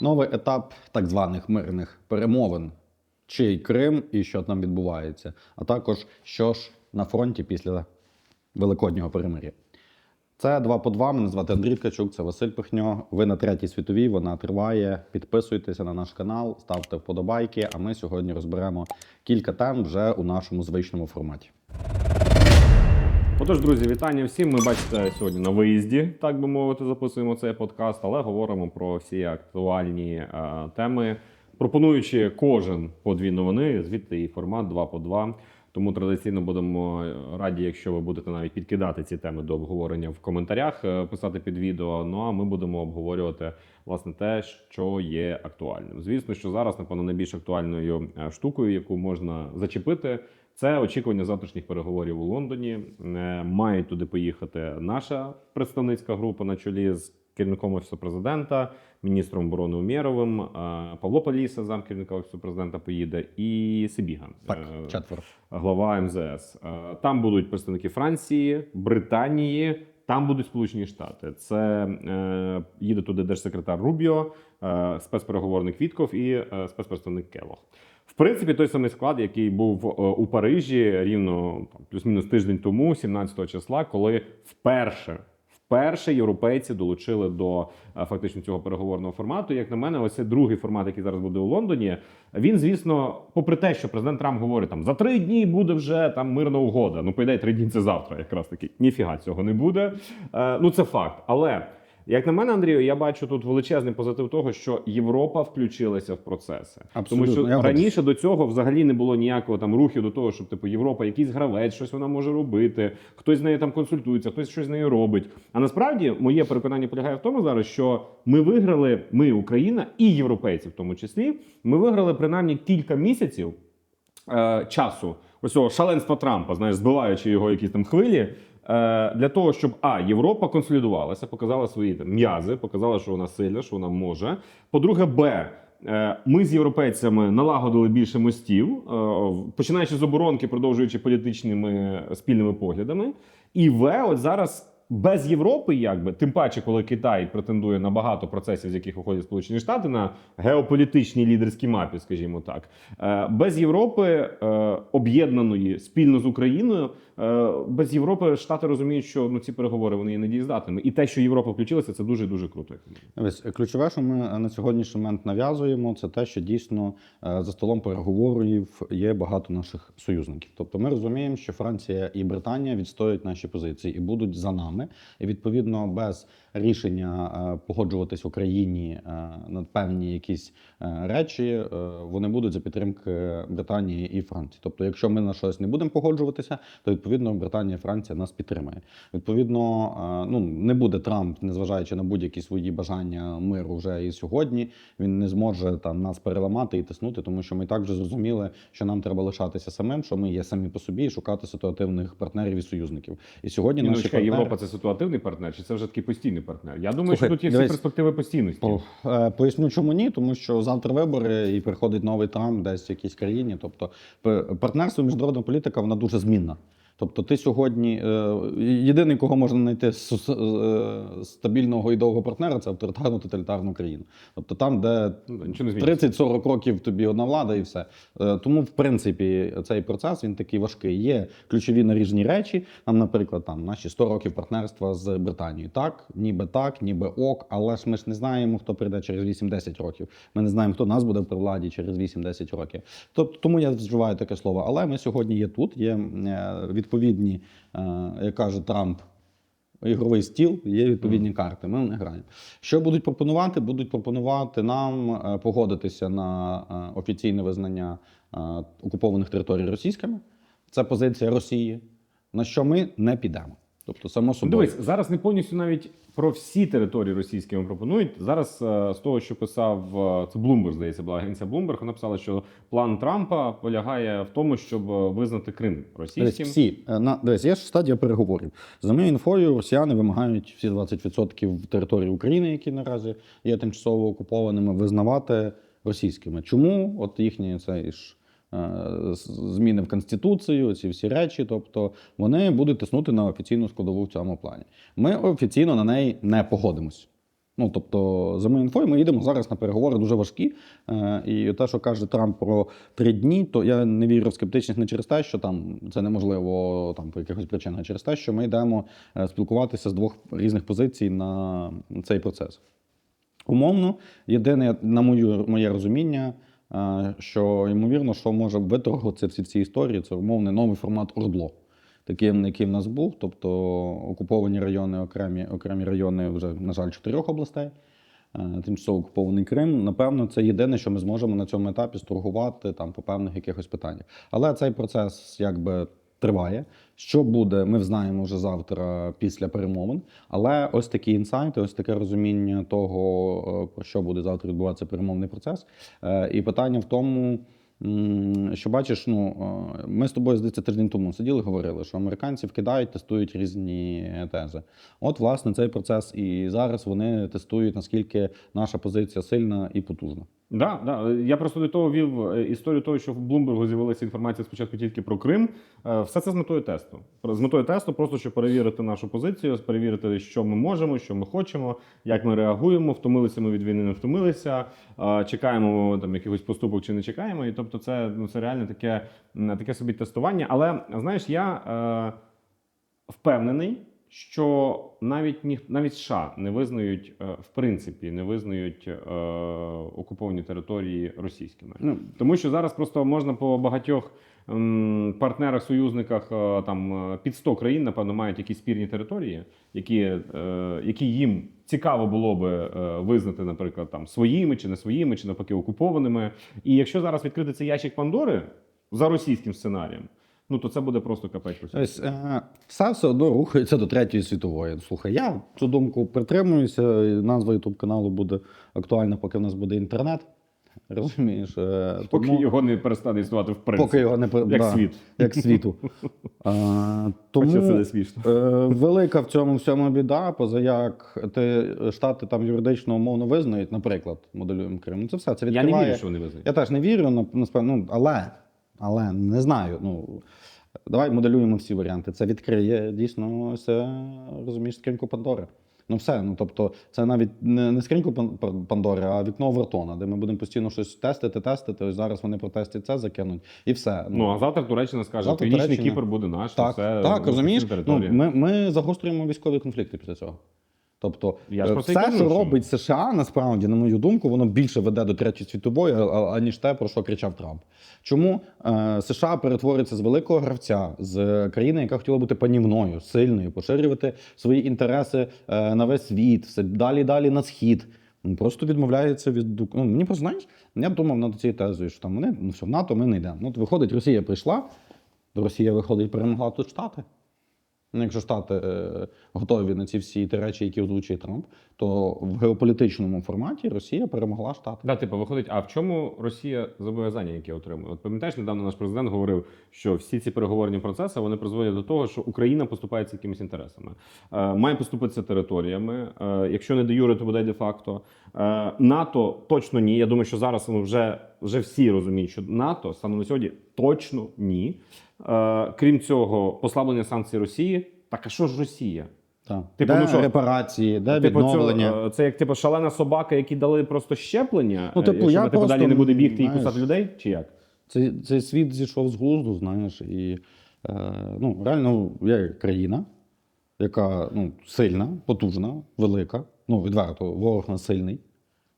новий етап так званих мирних перемовин, чий Крим і що там відбувається, а також що ж на фронті після Великоднього перемир'я. Це 2 по 2. Мене звати Андрій Ткачук, це Василь Пихньо. Ви на третій світовій. Вона триває. Підписуйтеся на наш канал, ставте вподобайки. А ми сьогодні розберемо кілька тем вже у нашому звичному форматі. Отож, друзі, вітання всім. Ми бачите сьогодні на виїзді, так би мовити, записуємо цей подкаст, але говоримо про всі актуальні е, теми, пропонуючи кожен по дві новини, звідти і формат 2 по 2. Тому традиційно будемо раді, якщо ви будете навіть підкидати ці теми до обговорення в коментарях, е, писати під відео. Ну а ми будемо обговорювати власне те, що є актуальним. Звісно, що зараз, напевно, найбільш актуальною е, штукою, яку можна зачепити, це очікування завтрашніх переговорів у Лондоні. Е, Мають туди поїхати наша представницька група на чолі з керівником офісу президента, міністром оборони Умєровим, е, Павло Паліса, зам керівника офісу президента, поїде, і Сибіга, Так, е, четверо. глава МЗС. Там будуть представники Франції, Британії. Там будуть Сполучені Штати. Це е, їде туди держсекретар Рубіо, е, спецпереговорник Вітков і е, спецпредставник Келох. В принципі, той самий склад, який був е, у Парижі рівно там, плюс-мінус тиждень тому, 17 числа, коли вперше. Вперше європейці долучили до е, фактично цього переговорного формату. Як на мене, ось цей другий формат, який зараз буде у Лондоні. Він, звісно, попри те, що президент Трамп говорить, там за три дні буде вже там мирна угода. Ну, по ідеї, три дні це завтра, якраз таки. Ніфіга цього не буде. Е, ну це факт. Але як на мене, Андрію, я бачу тут величезний позитив того, що Європа включилася в процеси. Абсолютно, Тому що раніше до цього взагалі не було ніякого там рухів до того, щоб типу Європа якийсь гравець, щось вона може робити, хтось з нею там консультується, хтось щось з нею робить. А насправді моє переконання полягає в тому зараз, що ми виграли, ми, Україна і європейці, в тому числі, ми виграли принаймні кілька місяців е, часу ось цього шаленства Трампа, знаєш, збиваючи його якісь там хвилі. Е, Для того, щоб а Європа консолідувалася, показала свої м'язи, показала, що вона сильна, що вона може. По-друге, Б. е, Ми з європейцями налагодили більше мостів, е, починаючи з оборонки, продовжуючи політичними спільними поглядами. І В, от зараз без Європи, якби тим паче, коли Китай претендує на багато процесів, з яких виходять Сполучені Штати, на геополітичній лідерській мапі, скажімо так, Е, без Європи е, об'єднаної спільно з Україною, е, без Європи Штати розуміють, що ну ці переговори вони є недієздатними. І те, що Європа включилася, це дуже дуже круто. Ось ключове, що ми на сьогоднішній момент нав'язуємо, це те, що дійсно за столом переговорів є багато наших союзників. Тобто ми розуміємо, що Франція і Британія відстоюють наші позиції і будуть за нами. І відповідно без рішення е, погоджуватись Україні е, на певні якісь е, речі, вони будуть за підтримки Британії і Франції. Тобто, якщо ми на щось не будемо погоджуватися, то відповідно Британія і Франція нас підтримає. Відповідно, ну не буде Трамп, незважаючи на будь-які свої бажання миру вже і сьогодні. Він не зможе там нас переламати і тиснути, тому що ми так вже зрозуміли, що нам треба лишатися самим, що ми є самі по собі і шукати ситуативних партнерів і союзників. І сьогодні Ні, ну, наші партнери... Європа це ситуативний партнер, чи це вже такий постійний партнер? Я думаю, Слухай, що тут є всі дивись, перспективи постійності. По- е, Поясню, чому ні, тому що завтра вибори і приходить новий Трамп десь в якійсь країні. Тобто, п- партнерство, міжнародна політика, вона дуже змінна. Тобто, ти сьогодні е, єдиний, кого можна знайти е, стабільного і довгого партнера, це авторитарну тоталітарну країну. Тобто там, де Ну, да, нічого не зміниться. 30-40 років тобі одна влада і все. Е, Тому, в принципі, цей процес він такий важкий. Є ключові наріжні речі. Нам, наприклад, там наші 100 років партнерства з Британією. Так, ніби так, ніби ок, але ж ми ж не знаємо, хто прийде через 8-10 років. Ми не знаємо, хто нас буде при владі через 8-10 років. Тобто, тому я вживаю таке слово. Але ми сьогодні є тут. Є е, відповідні, е, як каже Трамп, ігровий стіл, є відповідні карти. Ми в них граємо. Що будуть пропонувати? Будуть пропонувати нам е, погодитися на е, офіційне визнання окупованих територій російськими. Це позиція Росії, на що ми не підемо. Тобто, само собою. Дивись, зараз не повністю навіть про всі території російські вам пропонують. Зараз е, з того, що писав е, це Bloomberg, здається, була агенція Bloomberg, вона писала, що план Трампа полягає в тому, щоб е, визнати Крим Дивись, російським. всі е, на дивись, є ж стадія переговорів. За моєю інфою, росіяни вимагають всі 20% території України, які наразі є тимчасово окупованими, визнавати російськими. Чому? От їхні цей ж зміни в конституцію, ці всі речі. Тобто вони будуть тиснути на офіційну складову в цьому плані. Ми офіційно на неї не погодимось. Ну тобто, за моєю інфою, ми їдемо зараз на переговори дуже важкі. Е, і те, що каже Трамп про три дні, то я не вірю в скептичність не через те, що там це неможливо там по якихось причинах, а через те, що ми йдемо е, спілкуватися з двох різних позицій на цей процес. Умовно, єдине, на мою, моє розуміння, е, що ймовірно, що може виторгуватися всі ці історії, це умовний новий формат ОРДЛО, таким, який в нас був, тобто окуповані райони, окремі, окремі райони вже, на жаль, чотирьох областей. е, Тимчасово окупований Крим. Напевно, це єдине, що ми зможемо на цьому етапі сторгувати там по певних якихось питаннях. Але цей процес якби триває. Що буде, ми знаємо вже завтра після перемовин. Але ось такі інсайти, ось таке розуміння того, е, про що буде завтра відбуватися перемовний процес. Е, І питання в тому, що бачиш, ну е, ми з тобою здається тиждень тому сиділи, говорили, що американці вкидають, тестують різні тези. От, власне, цей процес і зараз вони тестують, наскільки наша позиція сильна і потужна. Да, да. Я просто до того вів е, історію того, що в Блумбергу з'явилася інформація спочатку тільки про Крим. Е, Все це з метою тесту. З метою тесту, просто щоб перевірити нашу позицію, перевірити, що ми можемо, що ми хочемо, як ми реагуємо, втомилися ми від війни, не втомилися, е, чекаємо там якихось поступок чи не чекаємо. І тобто, це ну це реально таке, таке собі тестування. Але знаєш, я е, впевнений. Що навіть ніх, навіть США не визнають е, в принципі не визнають е, окуповані території російськими. Ну, Тому що зараз просто можна по багатьох м, партнерах, союзниках е, там е, під 100 країн, напевно, мають якісь спірні території, які, е, які їм цікаво було би е, визнати, наприклад, там своїми чи не своїми, чи навпаки окупованими. І якщо зараз відкрити цей ящик Пандори за російським сценарієм, ну то це буде просто капець. Ось е, все все одно рухається до третьої світової. Слухай, я цю думку притримуюся. Назва Ютуб каналу буде актуальна, поки в нас буде інтернет. Розумієш? Е, Поки тому- його не перестане існувати в принципі. поки його не як да, світ. як світу. А, Хоча це не смішно. е, велика в цьому всьому біда, поза як ти штати там юридично умовно визнають, наприклад, моделюємо Крим. Ну, Це все це Я не вірю, що вони визнають. Я теж не вірю, насправді, ну, але, але не знаю. Ну, давай моделюємо всі варіанти. Це відкриє дійсно ось, розумієш, скриньку Пандори. Ну все, ну тобто, це навіть не, не скриньку Пан- Пан- Пандори, а вікно Вертона, де ми будемо постійно щось тестити, тестити. Ось зараз вони протестять це, закинуть, і все. Ну а завтра Туреччина скаже, Завтра Північний Туреччина. Кіпр буде наш. так, все, так, ну, розумієш? Ну, ми, ми загострюємо військові конфлікти після цього. Тобто, Я е, все, кажу, що робить США, насправді, на мою думку, воно більше веде до третьої світової, аніж те, про що кричав Трамп. Чому е, США перетвориться з великого гравця, з країни, яка хотіла бути панівною, сильною, поширювати свої інтереси е, на весь світ, все далі далі на схід. Ну, Просто відмовляється від ну, мені просто знаєш, я думав над цією тезою, що там вони ну все, в НАТО ми не йдемо. Ну, от виходить, Росія прийшла, Росія виходить, перемогла тут Штати. Ну, якщо Штати е, готові на ці всі ті речі, які озвучує Трамп, то в геополітичному форматі Росія перемогла Штати. Да, типу, виходить, а в чому Росія зобов'язання, які отримує? От пам'ятаєш, недавно наш президент говорив, що всі ці переговорні процеси вони призводять до того, що Україна поступається якимись інтересами. Е, має поступитися територіями. Е, якщо не де юре, то буде де факто. Е, НАТО точно ні. Я думаю, що зараз вже, вже всі розуміють, що НАТО станом на сьогодні точно ні. Е, крім цього, послаблення санкцій Росії. Так а що ж Росія? Так. Типу, де ну що? репарації, де Типу, відновлення. Це, це як типу шалена собака, які дали просто щеплення. Ну, е, типу, якщо я вона, типу, просто, далі не буде бігти і кусати людей, чи як? Цей, цей світ зійшов з глузду, знаєш, і е, ну, реально є країна, яка ну, сильна, потужна, велика. Ну, відверто, ворог нас сильний.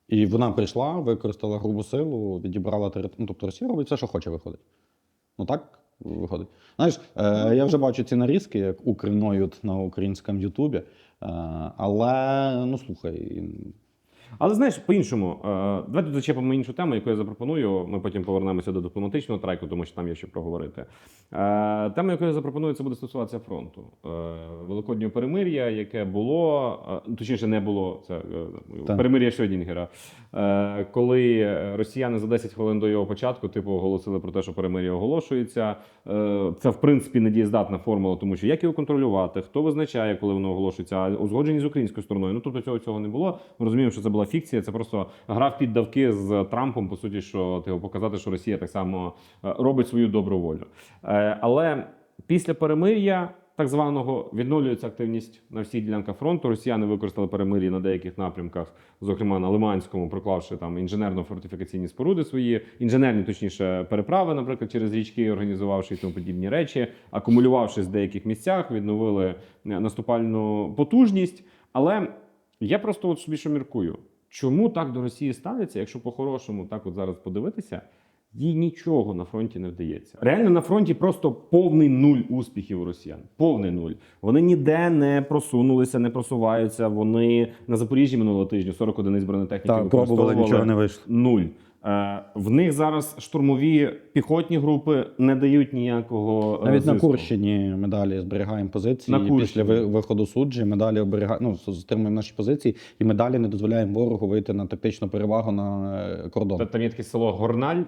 І вона прийшла, використала грубу силу, відібрала територію. Ну, тобто Росія робить все, що хоче, виходить. Ну так виходить. Знаєш, е, я вже бачу ці нарізки, як укриноють на українському Ютубі. Е, але ну слухай, Але знаєш, по-іншому, е, давай тут зачепимо іншу тему, яку я запропоную. Ми потім повернемося до дипломатичного трайку, тому що там є що проговорити. Е, Тема, яку я запропоную, це буде стосуватися фронту. Е, Великоднього перемир'я, яке було, точніше, не було це Так. перемир'я Шрёдінгера. Коли росіяни за 10 хвилин до його початку типу оголосили про те, що перемир'я оголошується. Це в принципі недієздатна формула, тому що як його контролювати, хто визначає, коли воно оголошується, а узгоджені з українською стороною. Ну тобто цього цього не було. Ми розуміємо, що це була фікція. Це просто гра в піддавки з Трампом. По суті, що типу, показати, що Росія так само е, робить свою добру волю. Е, Але після перемир'я так званого відновлюється активність на всіх ділянках фронту. Росіяни використали перемир'я на деяких напрямках, зокрема на Лиманському, проклавши там інженерно-фортифікаційні споруди свої, інженерні, точніше, переправи, наприклад, через річки, організувавши і тому подібні речі, акумулювавшись в деяких місцях, відновили е, наступальну потужність. Але я просто от собі що міркую. Чому так до Росії ставляться, якщо по-хорошому так от зараз подивитися, їй нічого на фронті не вдається. Реально на фронті просто повний нуль успіхів у росіян. Повний нуль. Вони ніде не просунулися, не просуваються. Вони на Запоріжжі минулого тижня 40 одиниць бронетехніки Так, пробували, використовували. нічого не вийшло. Нуль. Е, в них зараз штурмові піхотні групи не дають ніякого е, Навіть на. Курщині ми далі зберігаємо позиції. На. Після виходу суджі ми далі оберігаємо, ну, стримуємо наші позиції, і ми далі не дозволяємо ворогу вийти на тактичну перевагу на е, кордон. Та- Там є таке село Горналь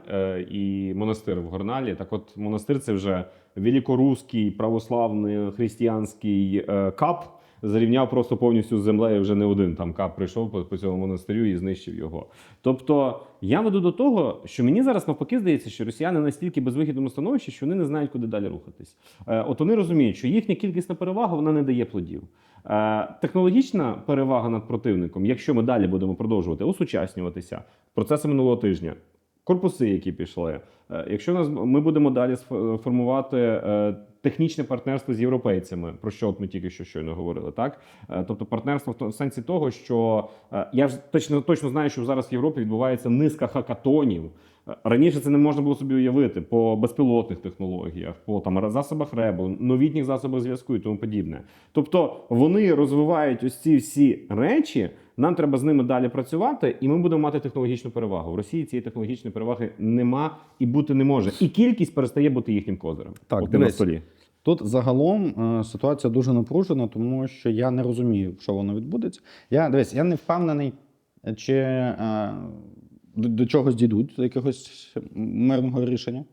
і монастир в Горналі. Так от монастир це вже великоруський православний християнський кап. Зарівняв просто повністю з землею вже не один там кап прийшов по, по цьому монастирю і знищив його. Тобто я веду до того, що мені зараз навпаки здається, що росіяни настільки безвихідному становищі, що вони не знають, куди далі рухатись. Е, от вони розуміють, що їхня кількісна перевага вона не дає плодів. Е, технологічна перевага над противником, якщо ми далі будемо продовжувати осучаснюватися, процеси минулого тижня, корпуси, які пішли. Е, Якщо нас ми будемо далі сф- формувати е, технічне партнерство з європейцями, про що от ми тільки що щойно говорили, так Е, тобто партнерство в сенсі того, що е, я ж точно точно знаю, що зараз в Європі відбувається низка хакатонів. Е, Раніше це не можна було собі уявити по безпілотних технологіях, по там засобах РЕБу, новітніх засобах зв'язку і тому подібне. Тобто вони розвивають ось ці всі речі. Нам треба з ними далі працювати, і ми будемо мати технологічну перевагу. В Росії цієї технологічної переваги нема і бути не може. І кількість перестає бути їхнім козирем. Так, От на столі. Тут загалом е, ситуація дуже напружена, тому що я не розумію, що воно відбудеться. Я дивись, я не впевнений, чи е, до, до чогось дійдуть до якогось мирного рішення.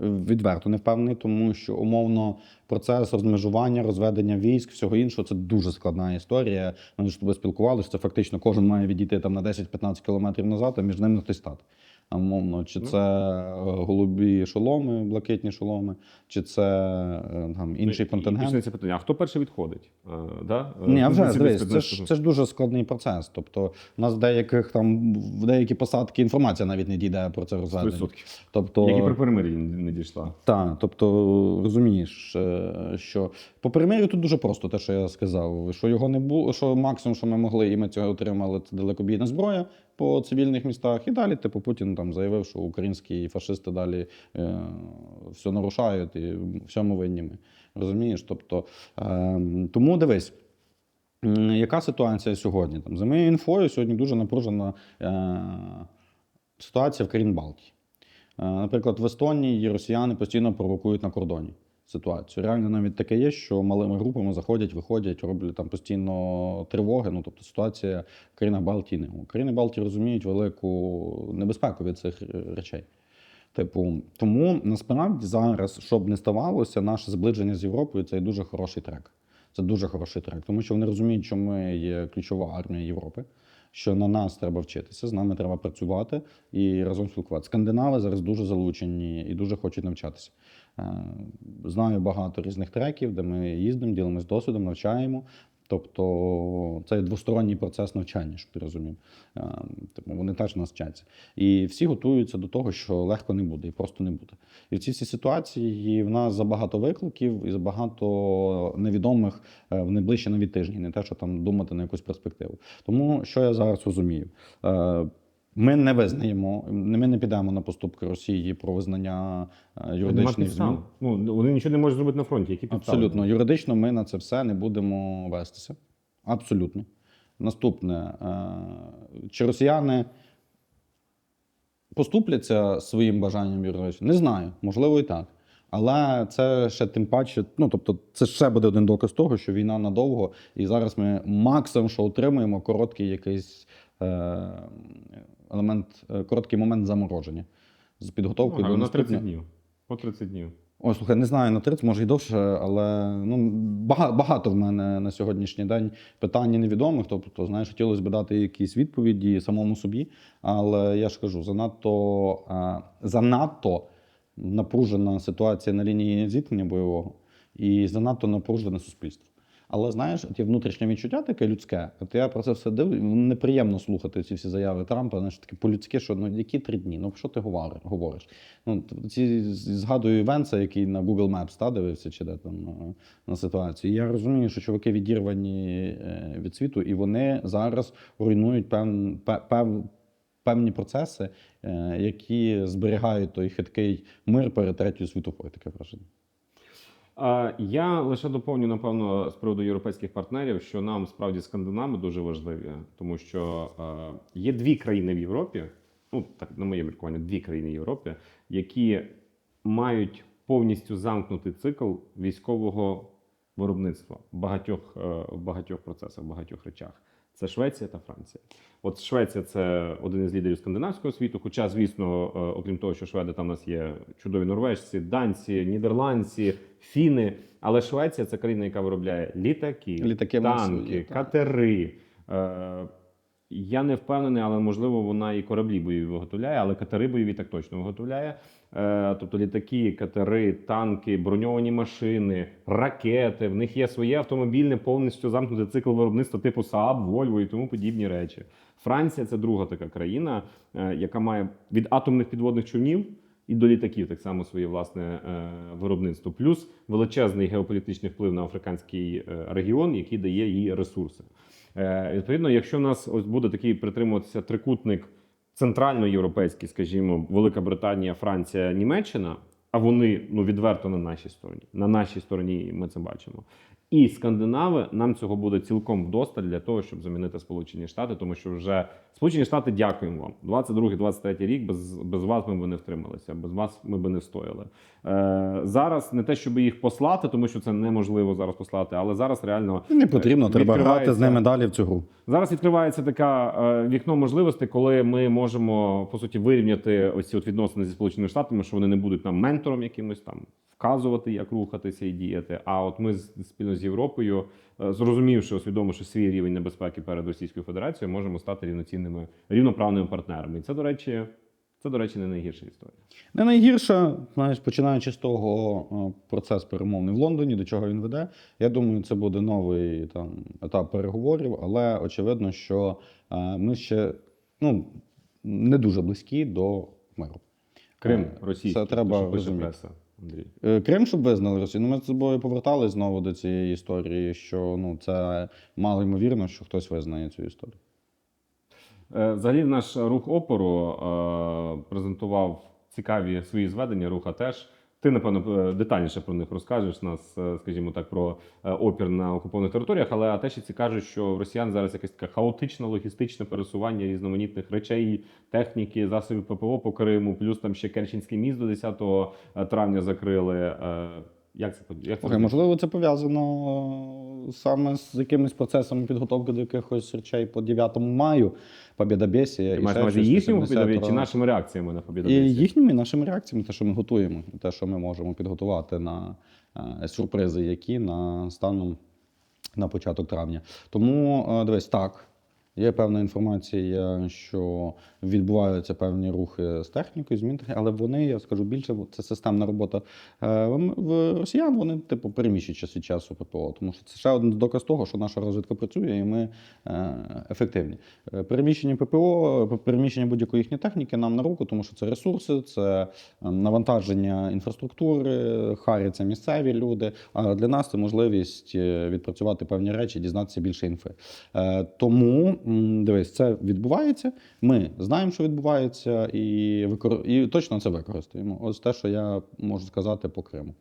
Відверто не впевнений, тому що умовно процес розмежування, розведення військ, всього іншого це дуже складна історія. Ми ж тобі спілкувалися. Це фактично кожен має відійти там на 10-15 кілометрів назад, а між ними хтось стати. А умовно, чи це е, голубі шоломи, блакитні шоломи, чи це е, там інший І контингент. почнеться питання: а хто перший відходить? Е, да? Ні, а вже це дивись, це ж, це ж дуже складний процес. Тобто, у нас в деяких там в деякі посадки інформація навіть не дійде про це розведення. Тобто, Як і про перемир'я не дійшла. Так, тобто розумієш, що по перемир'ю тут дуже просто те, що я сказав, що його не було, що максимум, що ми могли, і ми цього отримали, це далекобійна зброя по цивільних містах. І далі, типу, Путін там заявив, що українські фашисти далі е, все нарушають і всьому винні ми. Розумієш? Тобто, е, тому дивись. Яка ситуація сьогодні? Там, за моєю інфою, сьогодні дуже напружена е, ситуація в країн Балтії. Е, Наприклад, в Естонії росіяни постійно провокують на кордоні ситуацію. Реально навіть таке є, що малими групами заходять, виходять, роблять там постійно тривоги. Ну тобто ситуація в країнах Балтії не країни Балтії розуміють велику небезпеку від цих е, речей. Типу, тому насправді зараз, щоб не ставалося, наше зближення з Європою це дуже хороший трек. Це дуже хороший трек, тому що вони розуміють, що ми є ключова армія Європи, що на нас треба вчитися, з нами треба працювати і разом спілкуватися. Скандинави зараз дуже залучені і дуже хочуть навчатися. Е, Знаю багато різних треків, де ми їздимо, ділимося досвідом, навчаємо. Тобто це двосторонній процес навчання, щоб ти розумів. Е, Типу, вони теж нас вчаться. І всі готуються до того, що легко не буде, і просто не буде. І в цій всій ситуації в нас забагато викликів і забагато невідомих е, в найближчі навіть тижні, не те, що там думати на якусь перспективу. Тому що я зараз розумію. Ми не визнаємо, ми не підемо на поступки Росії про визнання е, юридичних змін. Ну, вони нічого не можуть зробити на фронті. Які підстави? Абсолютно. Юридично ми на це все не будемо вестися. Абсолютно. Наступне. е, Чи росіяни поступляться своїм бажанням юридично? Не знаю, можливо, і так. Але це ще тим паче, ну тобто, це ще буде один доказ того, що війна надовго, і зараз ми максимум, що отримуємо, короткий якийсь е, елемент, е, короткий момент замороження з підготовкою Ну, до на 30 днів. По 30 днів. Ой, слухай, не знаю на 30, може і довше, але ну, багато, багато в мене на сьогоднішній день питань невідомих. Тобто, знаєш, хотілося б дати якісь відповіді самому собі. Але я ж кажу, занадто, е, занадто напружена ситуація на лінії зіткнення бойового. і занадто напружене суспільство. Але знаєш, ті внутрішнє відчуття таке людське. От я про це все дивлюсь. Неприємно слухати ці всі заяви Трампа. Знаєш, таке по-людськи, що ну які три дні? Ну що ти говориш? Ну ці згадую Венца, який на Google Maps та, дивився, чи де там е, на ситуацію. Я розумію, що чуваки відірвані е, від світу, і вони зараз руйнують пев, пев, пев, певні процеси, е, які зберігають той хиткий мир перед третьою світовою. Таке враження. Я лише доповню, напевно, з приводу європейських партнерів, що нам справді скандинави дуже важливі, тому що є дві країни в Європі, ну так на моє міркування, дві країни в Європі, які мають повністю замкнутий цикл військового виробництва в багатьох, е, в багатьох процесах, в багатьох речах. Це Швеція та Франція. От Швеція це один із лідерів скандинавського світу. Хоча, звісно, е, окрім того, що шведи там у нас є чудові норвежці, данці, нідерландці, фіни. Але Швеція це країна, яка виробляє літаки, Літаки танки, так. катери. Е, я не впевнений, але можливо вона і кораблі бойові виготовляє, але катери бойові так точно виготовляє. Е, тобто літаки, катери, танки, броньовані машини, ракети. В них є своє автомобільне повністю замкнутий цикл виробництва типу Saab, Volvo і тому подібні речі. Франція це друга така країна, е, яка має від атомних підводних човнів. І до літаків так само своє власне е, виробництво, плюс величезний геополітичний вплив на африканський регіон, який дає їй ресурси. Відповідно, якщо в нас ось буде такий притримуватися трикутник центральноєвропейський, скажімо, Велика Британія, Франція, Німеччина, а вони ну відверто на нашій стороні. На нашій стороні ми це бачимо. І скандинави нам цього буде цілком вдосталь для того, щоб замінити Сполучені Штати, тому що вже Сполучені Штати дякуємо вам. 22-23 рік без, без вас ми б не втрималися, без вас ми б не встояли. Е, зараз не те, щоб їх послати, тому що це неможливо зараз послати, але зараз реально Не потрібно, треба грати з ними далі в цю гру. Зараз відкривається така е, вікно можливостей, коли ми можемо по суті вирівняти ось ці от відносини зі сполученими штатами, що вони не будуть нам ментором якимось там вказувати, як рухатися і діяти. А от ми спільно з Європою, зрозумівши, усвідомивши свій рівень небезпеки перед Російською Федерацією, можемо стати рівноцінними рівноправними партнерами. І це, до речі, це, до речі, не найгірша історія. Не найгірше, знаєш, починаючи з того е, процес перемовний в Лондоні, до чого він веде. Я думаю, це буде новий там етап переговорів, але очевидно, що е, ми ще ну, не дуже близькі до миру. Крим Е, російський, Це треба розуміти. Андрій. Е, Крим, щоб визнали Росію. Ну, ми з тобою повертались знову до цієї історії, що ну, це мало ймовірно, що хтось визнає цю історію. Е, Взагалі, наш рух опору е, презентував цікаві свої зведення. Руха теж. Ти, напевно, е, детальніше про них розкажеш нас, е, скажімо так, про е, опір на окупованих територіях. Але атешівці кажуть, що в росіян зараз якесь таке хаотичне логістичне пересування різноманітних речей, техніки, засобів ППО по Криму, плюс там ще Керченський міст до 10 травня закрили. Як це як це Слухай, можливо, це пов'язано е, саме з якимись процесами підготовки до якихось речей по 9 маю, Побєдобєсія. Ти маєш на увазі їхньому побідові чи нашими реакціями на І їхніми і нашими реакціями, те, що ми готуємо, те, що ми можемо підготувати на е, сюрпризи, які на станом на початок травня. Тому е, дивись, так. Є певна інформація, що відбуваються певні рухи з технікою, змін але вони, я скажу більше, це системна робота Е, в росіян. Вони типу переміщують час від часу ППО, тому що це ще один доказ того, що наша розвідка працює і ми е, ефективні. Е, Переміщення ППО, переміщення будь-якої їхньої техніки нам на руку, тому що це ресурси, це навантаження інфраструктури, харяться місцеві люди. А для нас це можливість відпрацювати певні речі, дізнатися більше інфи. Тому дивись, це відбувається. Ми знаємо, що відбувається, і викор... і точно це використаємо. Ось те, що я можу сказати по Криму.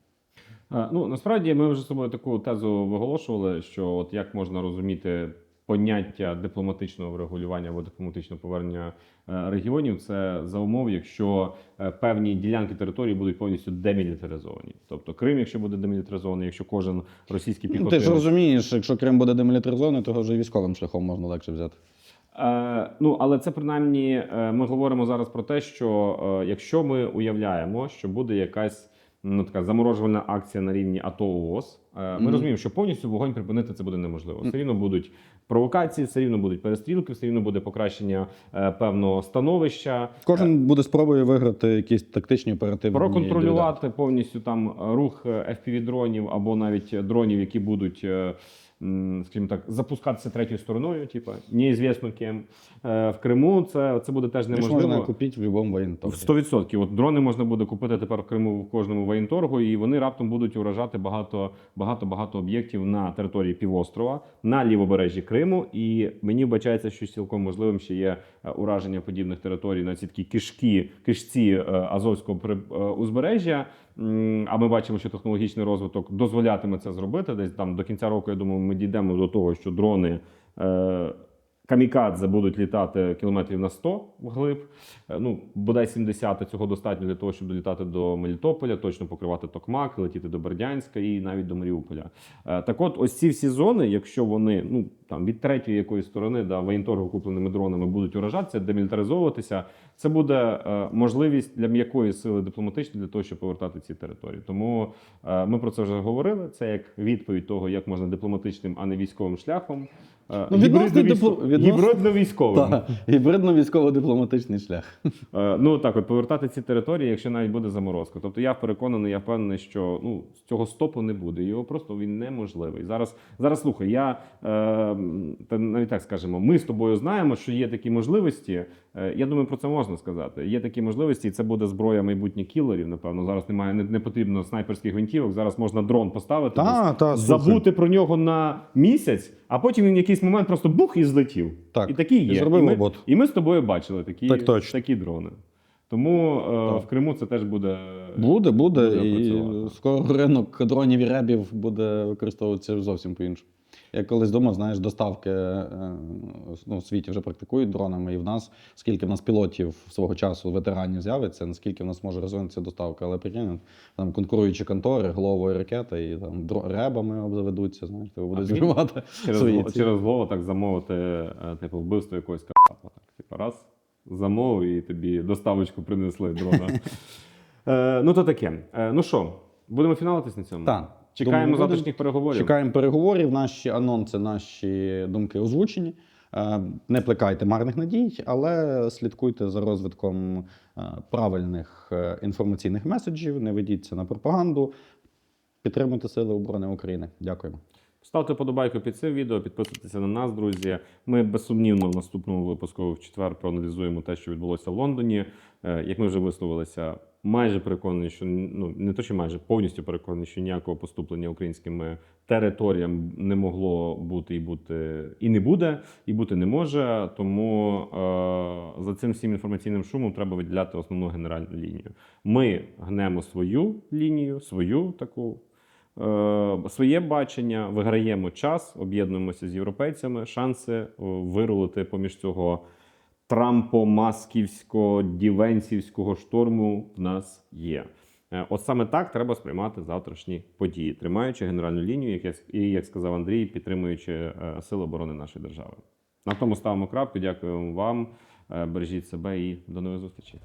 Ну насправді ми вже з собою таку тезу виголошували, що от як можна розуміти поняття дипломатичного врегулювання або дипломатичного повернення е, регіонів, це за умов, якщо е, певні ділянки території будуть повністю демілітаризовані. Тобто Крим, якщо буде демілітаризований, якщо кожен російський Ну, ти ж розумієш, якщо Крим буде демілітаризований, то його вже військовим шляхом можна легше взяти. Е, ну, але це принаймні е, ми говоримо зараз про те, що е, якщо ми уявляємо, що буде якась ну, така заморожувальна акція на рівні АТО ООС. Ми Ми Мгм. розуміємо, що повністю вогонь припинити це буде неможливо. Все рівно будуть провокації, все рівно будуть перестрілки, все рівно буде покращення е, певного становища. Кожен буде спробою виграти якісь тактичні оперативні Проконтролювати повністю там рух fpv дронів або навіть дронів, які будуть, е, скажімо так, запускатися третьою стороною, типу неізвісно ким. Е, В Криму це, це буде теж Їх можна неможливо. купити в будь-якому воєнторгі. 100%. От дрони можна буде купити тепер в Криму в кожному воєнторгу, і вони раптом будуть уражати багато багато багато об'єктів на території півострова, на лівобережжі Криму. І мені вбачається, що цілком можливим ще є е, ураження подібних територій на ці такі кишки, кишці е, Азовського узбережжя. А ми бачимо, що технологічний розвиток дозволятиме це зробити. Десь там до кінця року, я думаю, ми дійдемо до того, що дрони. Камікадзе будуть літати кілометрів на 100 вглиб. Е, Ну, бодай 70 цього достатньо для того, щоб долітати до Мелітополя, точно покривати Токмак, летіти до Бердянська і навіть до Маріуполя. Е, Так от, ось ці всі зони, якщо вони ну там від третьої якоїсь сторони да, воєнторгу купленими дронами будуть уражатися, демілітаризовуватися, це буде е, можливість для м'якої сили дипломатичної для того, щоб повертати ці території. Тому ми про це вже говорили. Це як відповідь того, як можна дипломатичним, а не військовим шляхом. Е, Ну, гібридно-військовим. Гібридно-військово-дипломатичний шлях. Е, Ну так, от повертати ці території, якщо навіть буде заморозка. Тобто я переконаний, я впевнений, що ну з цього стопу не буде. Його просто він неможливий. Зараз зараз слухай, я е, та навіть так скажемо, ми з тобою знаємо, що є такі можливості. Е, я думаю, про це можна сказати. Є такі можливості, і це буде зброя майбутніх кілерів. Напевно, зараз немає, не, не потрібно снайперських гвинтівок. Зараз можна дрон поставити, Та, десь, та, слухай. забути про нього на місяць, а потім він в якийсь момент просто бух і злетів. Так, і такі і є. зробив ми, роботу. і ми з тобою бачили такі, Так точно. такі дрони. Тому е, Так. в Криму це теж буде. Буде, буде. Буде і скоро ринок дронів і ребів буде використовуватися зовсім по-іншому. Я колись думав, знаєш, доставки е, ну, в світі вже практикують дронами, і в нас, скільки в нас пілотів свого часу, ветеранів з'явиться, наскільки в нас може розвинутися доставка. Але прикинь, там конкуруючі контори, головою ракети, і там ребами обзаведуться, знаєш, тебе будуть збивати Через, свої голову- через голову так замовити, е, типу, вбивство якогось капа. Так, типу, раз, замовив і тобі доставочку принесли дрона. е, ну, то таке. Е, ну що, будемо фіналитись на цьому? Так. Чекаємо Думаю, будемо. завтрашніх переговорів. Чекаємо переговорів. Наші анонси, наші думки озвучені. Е, Не плекайте марних надій, але слідкуйте за розвитком е, правильних е, інформаційних меседжів, не ведіться на пропаганду. Підтримуйте Сили оборони України. Дякуємо. Ставте подобайку під цим відео, підписуйтеся на нас, друзі. Ми безсумнівно в наступному випуску в четвер проаналізуємо те, що відбулося в Лондоні. Як ми вже висловилися, майже переконані, що ну не то, що майже повністю переконані, що ніякого поступлення українськими територіям не могло бути і бути і не буде, і бути не може. Тому е, за цим всім інформаційним шумом треба виділяти основну генеральну лінію. Ми гнемо свою лінію, свою таку е, своє бачення, виграємо час, об'єднуємося з європейцями. Шанси е, вирулити поміж цього трампо-масківсько-дівенсівського шторму в нас є. Е, От саме так треба сприймати завтрашні події, тримаючи генеральну лінію, як і як сказав Андрій, підтримуючи е, сили оборони нашої держави. На тому ставимо крапку. Дякуємо вам. Е, Бережіть себе і до нових зустрічей.